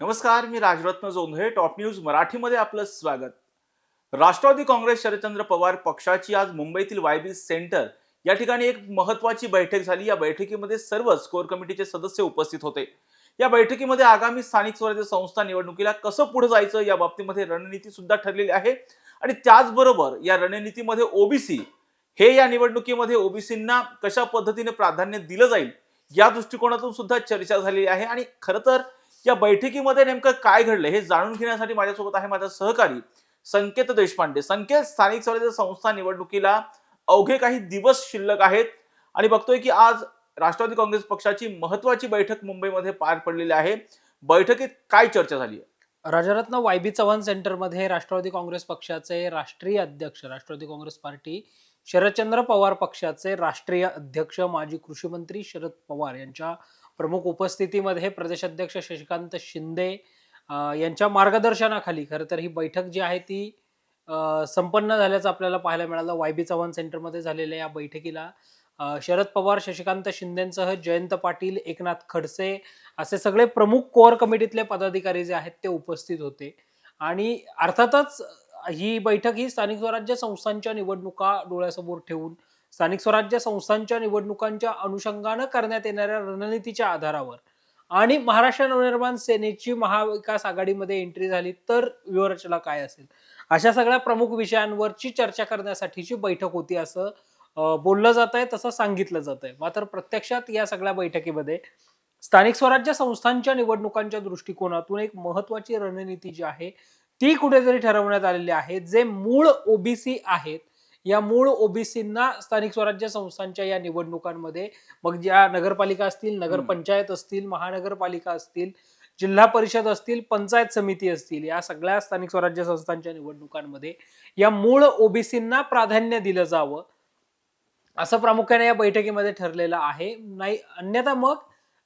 नमस्कार मी Rajratna Jondhale top news मराठीमध्ये आपलं स्वागत. राष्ट्रवादी काँग्रेस शरदचंद्र पवार पक्षाची आज मुंबईतील वायबी सेंटर या ठिकाणी एक महत्वाची बैठक झाली. या बैठकीमध्ये सर्वच कोर कमिटीचे सदस्य उपस्थित होते. या बैठकीमध्ये आगामी स्थानिक स्वराज्य संस्था निवडणुकीला कसं पुढे जायचं या बाबतीमध्ये रणनीती सुद्धा ठरलेली आहे. आणि त्याचबरोबर या रणनीतीमध्ये ओबीसी हे या निवडणुकीमध्ये ओबीसींना कशा पद्धतीने प्राधान्य दिलं जाईल या दृष्टिकोनातून सुद्धा चर्चा झालेली आहे. आणि खरं तर या बैठकीमध्ये नेमकं काय घडलं हे जाणून घेण्यासाठी माझ्यासोबत आहे माझा सहकारी संकेत देशपांडे. संकेत स्थानिक स्वराज्य संस्था निवडणुकीला अवघे काही दिवस शिल्लक आहेत आणि बघतोय की आज राष्ट्रवादी काँग्रेस पक्षाची महत्वाची बैठक मुंबईमध्ये पार पडलेली आहे. बैठकीत काय चर्चा झाली आहे? राजारत्न वाय बी चव्हाण सेंटरमध्ये राष्ट्रवादी काँग्रेस पक्षाचे राष्ट्रीय अध्यक्ष राष्ट्रवादी काँग्रेस पार्टी शरदचंद्र पवार पक्षाचे राष्ट्रीय अध्यक्ष माजी कृषी मंत्री शरद पवार यांच्या प्रमुख उपस्थितीमध्ये प्रदेशाध्यक्ष शशिकांत शिंदे यांच्या मार्गदर्शनाखाली खरं तर ही बैठक जी आहे ती संपन्न झाल्याचं आपल्याला पाहायला मिळालं. वाय बी चव्हाण सेंटरमध्ये झालेल्या या बैठकीला शरद पवार शशिकांत शिंदेसह जयंत पाटील एकनाथ खडसे असे सगळे प्रमुख कोअर कमिटीतले पदाधिकारी जे आहेत ते उपस्थित होते. आणि अर्थातच ही बैठक ही स्थानिक स्वराज्य संस्थांच्या निवडणुका डोळ्यासमोर ठेवून स्थानिक स्वराज्य संस्थांच्या निवडणुकांच्या अनुषंगानं करण्यात येणाऱ्या रणनीतीच्या आधारावर. आणि महाराष्ट्र नवनिर्माण सेनेची महाविकास आघाडीमध्ये एंट्री झाली तर व्यूहरचना काय असेल? अशा सगळ्या प्रमुख विषयांवरची चर्चा करण्यासाठीची बैठक होती असं बोललं जात आहे तसं सांगितलं जात आहे मात्र प्रत्यक्षात या सगळ्या बैठकीमध्ये स्थानिक स्वराज्य संस्थांच्या निवडणुकांच्या दृष्टिकोनातून एक महत्वाची रणनीती जी आहे ती कुठेतरी ठरवण्यात आलेली आहे जे मूळ ओबीसी आहेत या मूळ ओबीसींना स्थानिक स्वराज्य संस्थांच्या या निवडणुकांमध्ये मग ज्या नगरपालिका असतील नगरपंचायत असतील महानगरपालिका असतील जिल्हा परिषद असतील पंचायत समिती असतील या सगळ्या स्थानिक स्वराज्य संस्थांच्या निवडणुकांमध्ये या मूळ ओबीसींना प्राधान्य दिलं जावं असं प्रामुख्याने या बैठकीमध्ये ठरलेलं आहे. नाही अन्यथा मग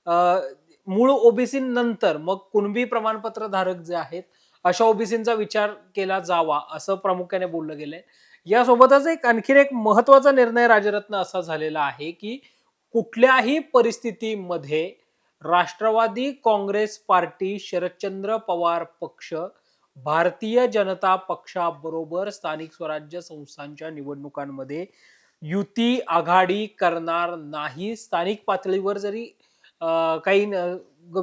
अं, मूळ ओबीसी नंतर मग कुणबी प्रमाणपत्र धारक जे आहेत अशा ओबीसींचा विचार केला जावा असं प्रामुख्याने बोललं गेलंय. यासोबतच एक आणखीन एक महत्त्वाचा निर्णय राजरत्न असा झालेला आहे की कुठल्याही परिस्थितीमध्ये राष्ट्रवादी काँग्रेस पार्टी शरदचंद्र पवार पक्ष भारतीय जनता पक्षाबरोबर स्थानिक स्वराज्य संस्थांच्या निवडणुकांमध्ये युती आघाडी करणार नाही. स्थानिक पातळीवर जरी काही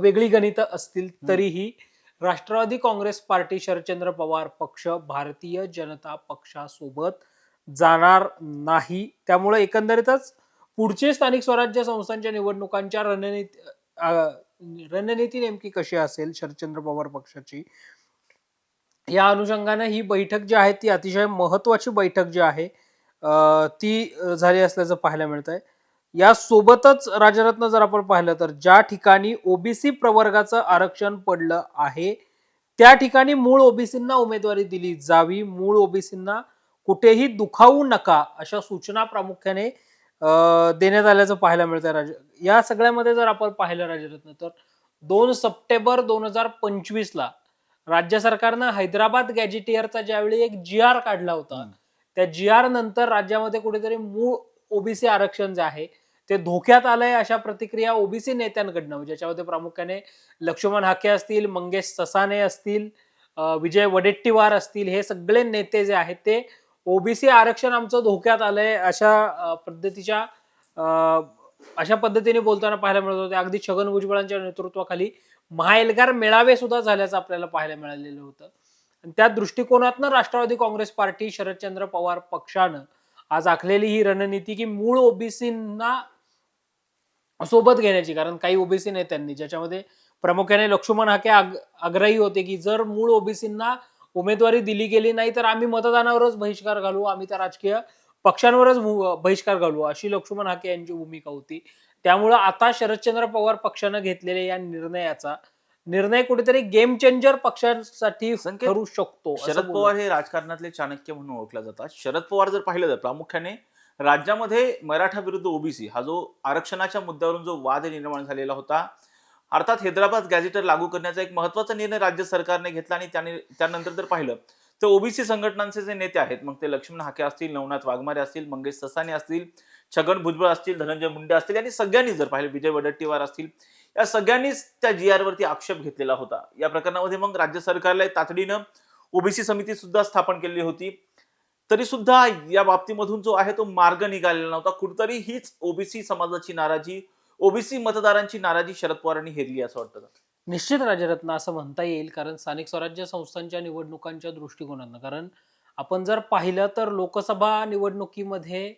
वेगळी गणितं असतील तरीही राष्ट्रवादी काँग्रेस पार्टी शरदचंद्र पवार पक्ष भारतीय जनता पक्षासोबत जाणार नाही. त्यामुळे एकंदरीतच पुढचे स्थानिक स्वराज्य संस्थांच्या निवडणुकांच्या रणनीती रणनीती नेमकी कशी असेल शरदचंद्र पवार पक्षाची? या अनुषंगाने ही बैठक जी आहे ती अतिशय महत्वाची बैठक जी आहे ती झाली असल्याचं पाहायला मिळत आहे या सोबतच राजरत्न जर आपण पाहिलं तर ज्या ठिकाणी ओबीसी प्रवर्गाचं आरक्षण पडलं आहे त्या ठिकाणी मूळ ओबीसींना उमेदवारी दिली जावी. मूळ ओबीसींना कुठेही दुखावू नका अशा सूचना प्रामुख्याने देण्यात आल्याचं पाहायला मिळतं राज या सगळ्यामध्ये जर आपण पाहिलं राजरत्न तर दोन सप्टेंबर दोन हजार पंचवीस ला राज्य सरकारनं हैदराबाद गॅजेटियरचा ज्यावेळी एक जी आर काढला होता त्या जी आर नंतर राज्यामध्ये कुठेतरी मूळ ओबीसी आरक्षण जे आहे ते धोक्यात आलंय अशा प्रतिक्रिया ओबीसी नेत्यांकडनं. म्हणजे ज्याच्यामध्ये प्रामुख्याने लक्ष्मण हाके असतील मंगेश ससाने असतील विजय वडेट्टीवार असतील हे सगळे नेते जे आहेत ते ओबीसी आरक्षण आमचं धोक्यात आलंय अशा पद्धतीच्या अशा पद्धतीने बोलताना पाहायला मिळत होते. अगदी छगन भुजबळांच्या नेतृत्वाखाली महाएल्गार मेळावे सुद्धा झाल्याचं आपल्याला पाहायला मिळालेलं होतं. आणि त्या दृष्टिकोनातनं राष्ट्रवादी काँग्रेस पार्टी शरदचंद्र पवार पक्षानं आज आखलेली ही रणनीती की मूळ ओबीसींना सोबत घेण्याची कारण काही ओबीसी नेत्यांनी ज्याच्यामध्ये प्रामुख्याने लक्ष्मण हाके आग- आग्रही होते की जर मूळ ओबीसींना उमेदवारी दिली गेली नाही तर आम्ही मतदानावरच बहिष्कार घालू आम्ही त्या राजकीय पक्षांवरच बहिष्कार घालू अशी लक्ष्मण हाके यांची भूमिका होती. त्यामुळं आता शरदचंद्र पवार पक्षानं घेतलेल्या या निर्णयाचा निर्णय कुठेतरी गेम चेंजर पक्षासाठी ठरू शकतो शरद पवार हे राजकारणातले चाणक्य म्हणून ओळखला जातात. शरद पवार जर पाहिलं तर प्रामुख्याने राज्यामध्ये मराठा विरुद्ध ओबीसी हा जो आरक्षणाच्या मुद्द्यावरून जो वाद निर्माण झालेला होता अर्थात हैदराबाद गॅझेटर लागू करण्याचा एक महत्त्वाचा निर्णय राज्य सरकारने घेतला आणि त्याने त्यानंतर जर पाहिलं तर ओबीसी संघटनांचे जे नेते आहेत मग ते लक्ष्मण हाके असतील नवनाथ वाघमारे असतील मंगेश ससाने असतील छगन भुजबळ असतील धनंजय मुंडे असतील यांनी सगळ्यांनी जर पाहिलं विजय वडट्टीवार असतील या सगळ्यांनीच त्या जी आरवरती आक्षेप घेतलेला होता. या प्रकरणामध्ये मग राज्य सरकारला तातडीनं ओबीसी समिती सुद्धा स्थापन केलेली होती. तरी सुद्धा या बाबतीमधून जो आहे तो मार्ग निघालेला नव्हता. कुठतरी हीच ओबीसी समाजाची नाराजी ओबीसी मतदारांची नाराजी शरद पवारांनी हेरली असं वाटतं निश्चित राजरत्न असं म्हणता येईल कारण स्थानिक स्वराज्य संस्थांच्या निवडणुकांच्या दृष्टिकोनानं कारण आपण जर पाहिलं तर लोकसभा निवडणुकीमध्ये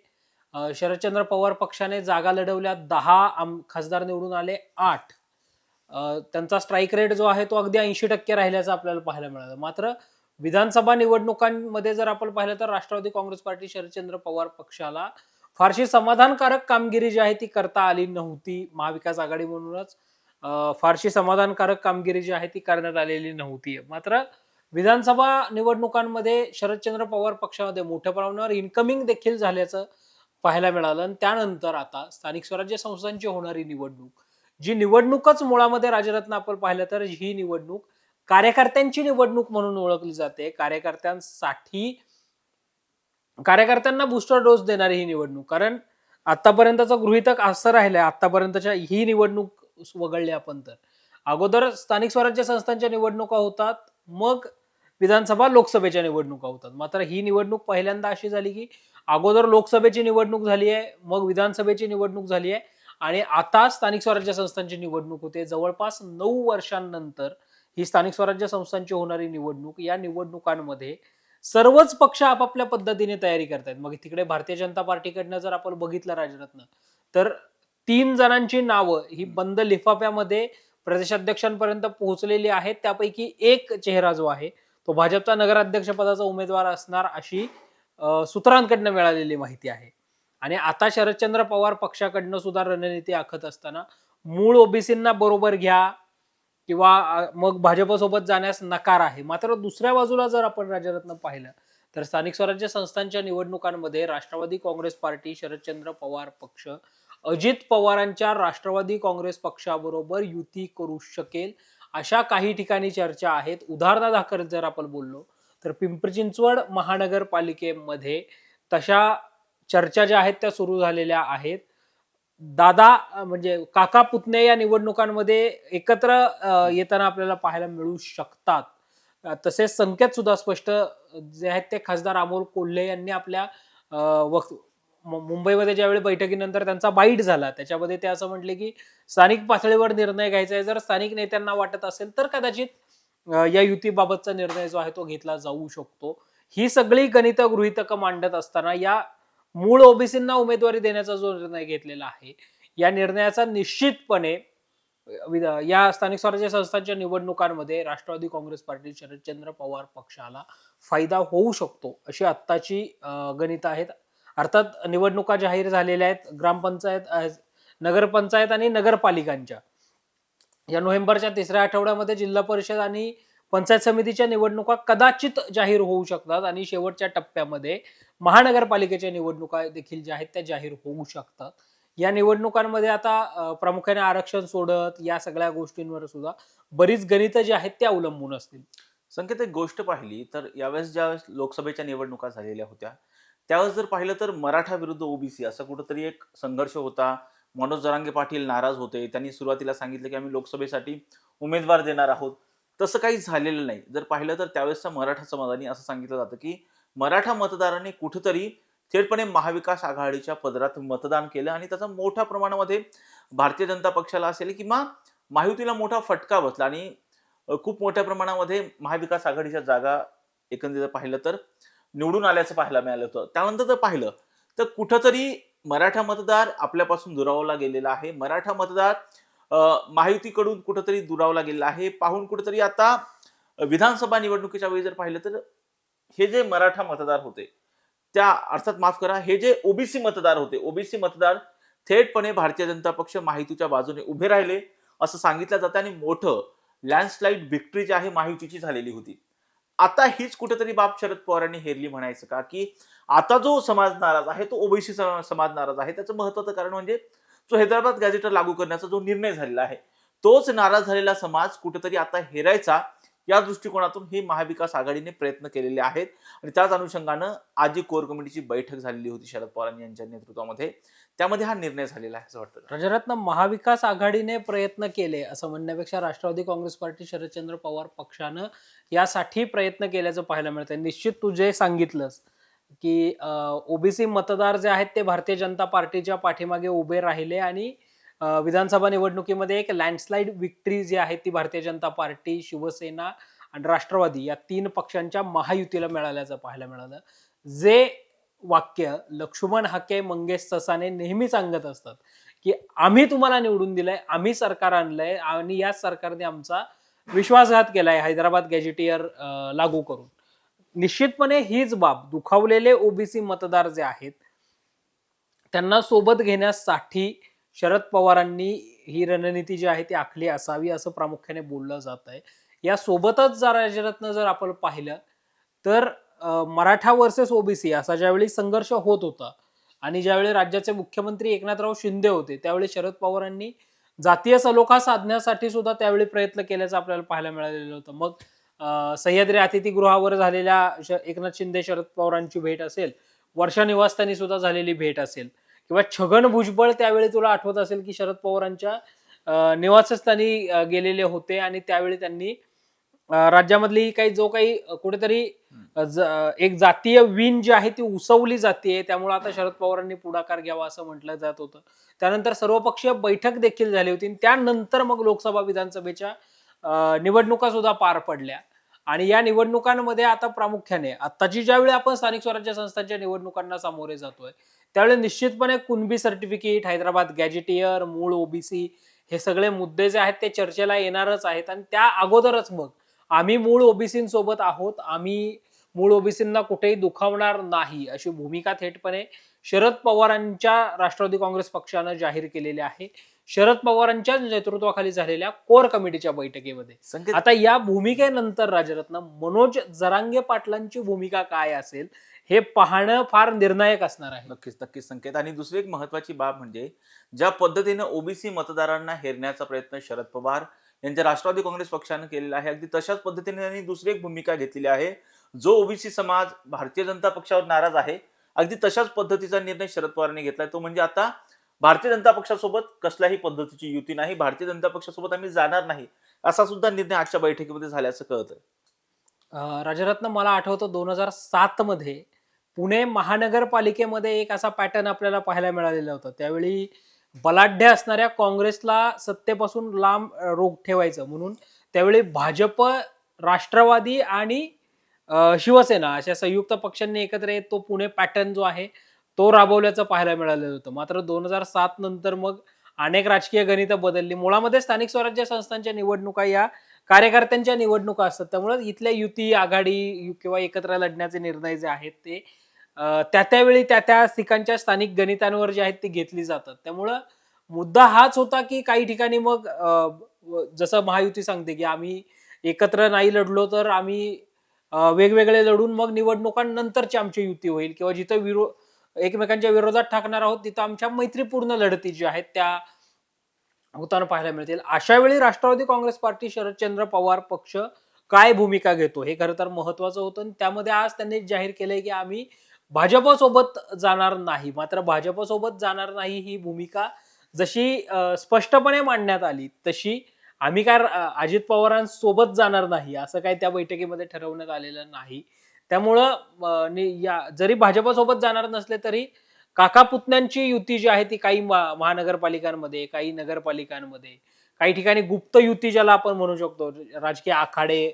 शरदचंद्र पवार पक्षाने जागा लढवल्या दहा आम खासदार निवडून आले आठ. त्यांचा स्ट्राईक रेट जो आहे तो अगदी ऐंशी टक्के राहिल्याचं आपल्याला पाहायला मिळालं. मात्र विधानसभा निवडणुकांमध्ये जर आपण पाहिलं तर राष्ट्रवादी काँग्रेस पार्टी शरदचंद्र पवार पक्षाला फारशी समाधानकारक कामगिरी जी आहे ती करता आली नव्हती महाविकास आघाडी म्हणूनच फारशी समाधानकारक कामगिरी जी आहे ती करण्यात आलेली नव्हती. मात्र विधानसभा निवडणुकांमध्ये शरदचंद्र पवार पक्षामध्ये मोठ्या प्रमाणावर इन्कमिंग देखील झाल्याचं पाहायला मिळालं. आणि त्यानंतर आता स्थानिक स्वराज्य संस्थांची होणारी निवडणूक. जी निवडणूकच मुळामध्ये राजरत्न आपण पाहिलं तर ही निवडणूक कार्यकर्त्यांची निवडणूक म्हणून ओळखली जाते. कार्यकर्त्यांसाठी कार्यकर्त्यांना बुस्टर डोस देणारी ही निवडणूक. कारण आतापर्यंतचं गृहितक असं राहिलंय आतापर्यंतच्या ही निवडणूक वगळली आपण तर. अगोदर स्थानिक स्वराज्य संस्थांच्या निवडणुका होतात मग विधानसभा लोकसभेच्या निवडणुका होतात. मात्र ही निवडणूक पहिल्यांदा अशी झाली की अगोदर लोकसभेची निवडणूक झाली आहे मग विधानसभेची निवडणूक झाली आहे आणि आता स्थानिक स्वराज्य संस्थांची निवडणूक होते. जवळपास नऊ वर्षांनंतर ही स्थानिक स्वराज्य संस्थांची होणारी निवडणूक या निवडणुकांमध्ये सर्वच पक्ष आपापल्या पद्धतीने तयारी करतायत मग तिकडे भारतीय जनता पार्टीकडनं जर आपण बघितलं राजरत्न तर तीन जणांची नावं ही बंद लिफाफ्यामध्ये प्रदेशाध्यक्षांपर्यंत पोहोचलेली आहेत. त्यापैकी एक चेहरा जो आहे तो भाजपचा नगराध्यक्ष पदाचा उमेदवार असणार अशी सूत्रांकडनं मिळालेली माहिती आहे. आणि आता शरदचंद्र पवार पक्षाकडनं सुद्धा रणनीती आखत असताना मूळ ओबीसींना बरोबर घ्या किंवा मग भाजपसोबत जाण्यास नकार आहे. मात्र दुसऱ्या बाजूला जर आपण राजरत्न पाहिलं तर स्थानिक स्वराज्य संस्थांच्या निवडणुकांमध्ये राष्ट्रवादी काँग्रेस पार्टी शरदचंद्र पवार पक्ष अजित पवारांच्या राष्ट्रवादी काँग्रेस पक्षाबरोबर युती करू शकेल अशा काही ठिकाणी चर्चा आहेत. उदाहरणादाखल जर आपण बोललो तर पिंपरी चिंचवड महानगरपालिकेमध्ये तशा चर्चा ज्या आहेत त्या सुरू झालेल्या आहेत. दादा म्हणजे काका पुतणे या निवडणुकांमध्ये एकत्र येताना आपल्याला पाहायला मिळू शकतात. तसेच संकेत सुद्धा स्पष्ट जे आहेत ते खासदार अमोल कोल्हे यांनी आपल्या मु- मुंबईमध्ये ज्यावेळी बैठकीनंतर त्यांचा बाईट झाला त्याच्यामध्ये ते असं म्हटले की स्थानिक पातळीवर निर्णय घ्यायचा आहे. जर स्थानिक नेत्यांना वाटत असेल तर कदाचित या युतीबाबतचा निर्णय जो आहे तो घेतला जाऊ शकतो. ही सगळी गणित गृहितकं मांडत असताना या मूळ ओबीसींना उमेदवारी देण्याचा जो निर्णय घेतलेला आहे या निर्णयाचा निश्चितपणे या स्थानिक स्वराज्य संस्थांच्या निवडणुकांमध्ये राष्ट्रवादी काँग्रेस पार्टी शरदचंद्र पवार पक्षाला फायदा होऊ शकतो अशी आत्ताची गणित आहेत. अर्थात निवडणुका जाहीर झालेल्या आहेत ग्रामपंचायत नगरपंचायत आणि नगरपालिकांच्या. या नोव्हेंबरच्या तिसऱ्या आठवड्यामध्ये जिल्हा परिषद आणि पंचायत समितीच्या निवडणुका कदाचित जाहीर होऊ शकतात आणि शेवटच्या टप्प्यामध्ये महानगरपालिकेच्या निवडणुका देखील ज्या आहेत त्या जाहीर होऊ शकतात. या निवडणुकांमध्ये आता प्रामुख्याने आरक्षण सोडत या सगळ्या गोष्टींवर सुद्धा बरीच गणितं जी आहेत त्या अवलंबून असतील. संकेत एक गोष्ट पाहिली तर यावेळेस ज्या लोकसभेच्या निवडणुका झालेल्या होत्या त्यावेळेस जर पाहिलं तर मराठा विरुद्ध ओबीसी असा कुठंतरी एक संघर्ष होता. मनोज जरांगे पाटील नाराज होते. त्यांनी सुरुवातीला सांगितलं की आम्ही लोकसभेसाठी उमेदवार देणार आहोत. तसं काही झालेलं नाही. जर पाहिलं तर त्यावेळेसच्या मराठा समाजाने असं सांगितलं जातं की मराठा मतदारांनी कुठंतरी थेटपणे महाविकास आघाडीच्या पदरात मतदान केलं आणि त्याचा मोठ्या प्रमाणामध्ये भारतीय जनता पक्षाला असेल किंवा महायुतीला मोठा फटका बसला आणि खूप मोठ्या प्रमाणामध्ये महाविकास आघाडीच्या जागा एकंदरीत पाहिलं तर निवडून आल्याचं पाहायला मिळालं होतं. त्यानंतर जर पाहिलं तर कुठंतरी मराठा मतदार आपल्यापासून दुरावला गेलेला आहे. मराठा मतदार महायुतीकडून कुठंतरी दुरावला गेलेला आहे. पाहून कुठंतरी आता विधानसभा निवडणुकीच्या वेळी जर पाहिलं तर हे जे मराठा मतदार होते त्या अर्थात माफ करा हे जे ओबीसी मतदार होते ओबीसी मतदार थेटपणे भारतीय जनता पक्ष माहितीच्या बाजूने उभे राहिले असं सांगितलं जातं आणि मोठं लँडस्लाईड विक्ट्री जी आहे माहितीची झालेली होती. आता हीच कुठेतरी बाब शरद पवारांनी हेरली म्हणायचं का? की आता जो समाज नाराज आहे तो ओबीसी समाज नाराज आहे. त्याचं महत्वाचं कारण म्हणजे जो हैदराबाद गॅजेटर लागू करण्याचा जो निर्णय झालेला आहे तोच नाराज झालेला समाज कुठेतरी आता हेरायचा या दृष्टिकोनातून हे महाविकास आघाडीने प्रयत्न केलेले आहेत. आणि त्याच अनुषंगानं आजी कोर कमिटीची बैठक झालेली होती शरद पवार यांच्या नेतृत्वामध्ये. त्यामध्ये हा निर्णय झालेला आहे असं वाटतं राजरत्न महाविकास आघाडीने प्रयत्न केले असं म्हणण्यापेक्षा राष्ट्रवादी काँग्रेस पार्टी शरदचंद्र पवार पक्षानं यासाठी प्रयत्न केल्याचं पाहायला मिळतं निश्चित तू जे सांगितलंस की ओबीसी मतदार जे आहेत ते भारतीय जनता पार्टीच्या पाठीमागे उभे राहिले आणि विधानसभा निवडणुकीमध्ये एक लँडस्लाईड विक्ट्री जी आहे ती भारतीय जनता पार्टी शिवसेना आणि राष्ट्रवादी या तीन पक्षांच्या महायुतीला मिळाल्याचं पाहायला मिळालं. जे वाक्य लक्ष्मण हाके मंगेश ससाने नेहमी सांगत असतात की आम्ही तुम्हाला निवडून दिलंय आम्ही सरकार आणलंय आणि याच सरकारने आमचा विश्वासघात केलाय हैदराबाद गॅजेटियर लागू करून. निश्चितपणे हीच बाब दुखावलेले ओबीसी मतदार जे आहेत त्यांना सोबत घेण्यासाठी शरद पवारांनी ही रणनीती जी आहे ती आखली असावी असं प्रामुख्याने बोललं जात आहे. या सोबतच जर राजरत्न जर आपण पाहिलं तर मराठा वर्सेस ओबीसी असा ज्यावेळी संघर्ष होत होता आणि ज्यावेळी राज्याचे मुख्यमंत्री एकनाथराव शिंदे होते त्यावेळी शरद पवारांनी जातीय सलोखा साधण्यासाठी सुद्धा त्यावेळी प्रयत्न केल्याचं आपल्याला पाहायला मिळालेलं होतं. मग सह्याद्री अतिथीगृहावर झालेल्या एकनाथ शिंदे शरद पवारांची भेट असेल वर्षा निवासस्थानी सुद्धा झालेली भेट असेल किंवा छगन भुजबळ त्यावेळी तुला आठवत असेल की शरद पवारांच्या निवासस्थानी गेलेले होते आणि त्यावेळी त्यांनी राज्यामधली काही जो काही कुठेतरी एक जातीय विण जी आहे ती उसवली जाते त्यामुळे आता शरद पवारांनी पुढाकार घ्यावा असं म्हटलं जात होतं. त्यानंतर सर्वपक्षीय बैठक देखील झाली होती त्यानंतर मग लोकसभा विधानसभेच्या निवडणुका सुद्धा पार पडल्या. आणि या निवडणुकांमध्ये आता प्रामुख्याने आताची ज्यावेळी आपण स्थानिक स्वराज्य संस्थांच्या निवडणुकांना सामोरे जातोय त्यावेळी निश्चितपणे कुणबी सर्टिफिकेट हैदराबाद गॅजेटियर मूळ ओबीसी हे सगळे मुद्दे जे आहेत ते चर्चेला येणारच आहेत. आणि त्या अगोदरच मग आम्ही मूळ ओबीसींसोबत आहोत. आम्ही मूळ ओबीसींना कुठेही दुखावणार नाही अशी भूमिका थेटपणे शरद पवारांच्या राष्ट्रवादी काँग्रेस पक्षानं जाहीर केलेली आहे. शरद पवारांच्या नेतृत्वाखाली झालेल्या कोर कमिटीच्या बैठकीमध्ये. आता या भूमिकेनंतर राजरत्न मनोज जरांगे पाटलांची भूमिका काय असेल हे पाहणं फार निर्णायक असणार आहे. नक्कीच नक्कीच संकेत. आणि दुसरी एक महत्वाची बाब म्हणजे ज्या पद्धतीनं ओबीसी मतदारांना हेरण्याचा प्रयत्न शरद पवार यांच्या राष्ट्रवादी काँग्रेस पक्षानं केलेला आहे अगदी तशाच पद्धतीने त्यांनी दुसरी एक भूमिका घेतलेली आहे जो ओबीसी समाज भारतीय जनता पक्षावर नाराज आहे. अगदी तशाच पद्धतीचा निर्णय शरद पवारांनी घेतलाय. तो म्हणजे आता भारतीय जनता पक्षासोबत कसल्याही पद्धतीची युती नाही भारतीय जनता पक्षासोबत आम्ही जाणार नाही असा सुद्धा निर्णय आजच्या बैठकीमध्ये झाल्याचं कळतं आहे राजरत्न मला आठवतं दोन हजार सात मध्ये पुणे महानगरपालिकेमध्ये एक असा पॅटर्न आपल्याला पाहायला मिळालेला होता. त्यावेळी बलाढ्य असणाऱ्या काँग्रेसला सत्तेपासून लांब रोग ठेवायचं म्हणून त्यावेळी भाजप राष्ट्रवादी आणि शिवसेना अशा संयुक्त पक्षांनी एकत्र येत तो पुणे पॅटर्न जो आहे तो राबवल्याचं पाहायला मिळालेलं होतं. मात्र दोन हजार सात नंतर मग अनेक राजकीय गणितं बदलली. मुळामध्ये स्थानिक स्वराज्य संस्थांच्या निवडणुका या कार्यकर्त्यांच्या निवडणुका असतात. त्यामुळे इथल्या युती आघाडी यु- किंवा एकत्र लढण्याचे निर्णय जे आहेत ते त्या त्यावेळी त्या त्या ठिकाणच्या स्थानिक गणितांवर जे आहेत ते घेतली जातात. त्यामुळं मुद्दा हाच होता की काही ठिकाणी मग जसं महायुती सांगते की आम्ही एकत्र नाही लढलो तर आम्ही वेगवेगळे लढून मग निवडणुकांनंतरची आमची युती होईल किंवा जिथं विरोध एकमेकांच्या विरोधात टाकणार आहोत तिथं आमच्या मैत्रीपूर्ण लढती ज्या आहेत त्या होताना पाहायला मिळतील. अशा वेळी राष्ट्रवादी काँग्रेस पार्टी शरदचंद्र पवार पक्ष काय भूमिका घेतो हे खरं तर महत्वाचं होतं. आणि त्यामध्ये आज त्यांनी जाहीर केलंय की आम्ही भाजपसोबत जाणार नाही. मात्र भाजपसोबत जाणार नाही ही भूमिका जशी स्पष्टपणे मांडण्यात आली तशी आम्ही काय अजित पवारांसोबत जाणार नाही असं काय त्या बैठकीमध्ये ठरवण्यात आलेलं नाही. त्यामुळं या जरी भाजपसोबत जाणार नसले तरी काका पुतण्यांची युती जी आहे ती काही मा- महानगरपालिकांमध्ये काही नगरपालिकांमध्ये काही ठिकाणी गुप्त युती ज्याला आपण म्हणू शकतो राजकीय आखाडे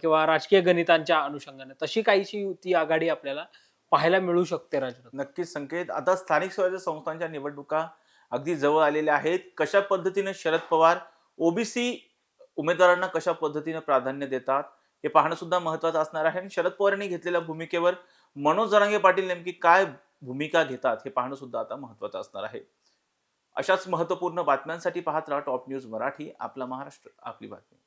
किंवा राजकीय गणितांच्या अनुषंगाने तशी काहीशी युती आघाडी आपल्याला पाहायला मिळू शकते राजरत्न नक्कीच संकेत. आता स्थानिक स्वराज्य संस्थांच्या निवडणुका अगदी जवळ आलेल्या आहेत. कशा पद्धतीने शरद पवार ओबीसी उमेदवारांना कशा पद्धतीने प्राधान्य देतात? हे पाहणं सुद्धा महत्वाचं असणार आहे. आणि शरद पवार यांनी घेतलेल्या भूमिकेवर मनोज जरांगे पाटील नेमकी काय भूमिका घेतात हे पाहणं सुद्धा आता महत्वाचं असणार आहे. अशाच महत्त्वपूर्ण बातम्यांसाठी पाहत राहा टॉप न्यूज मराठी. आपला महाराष्ट्र आपली बातमी.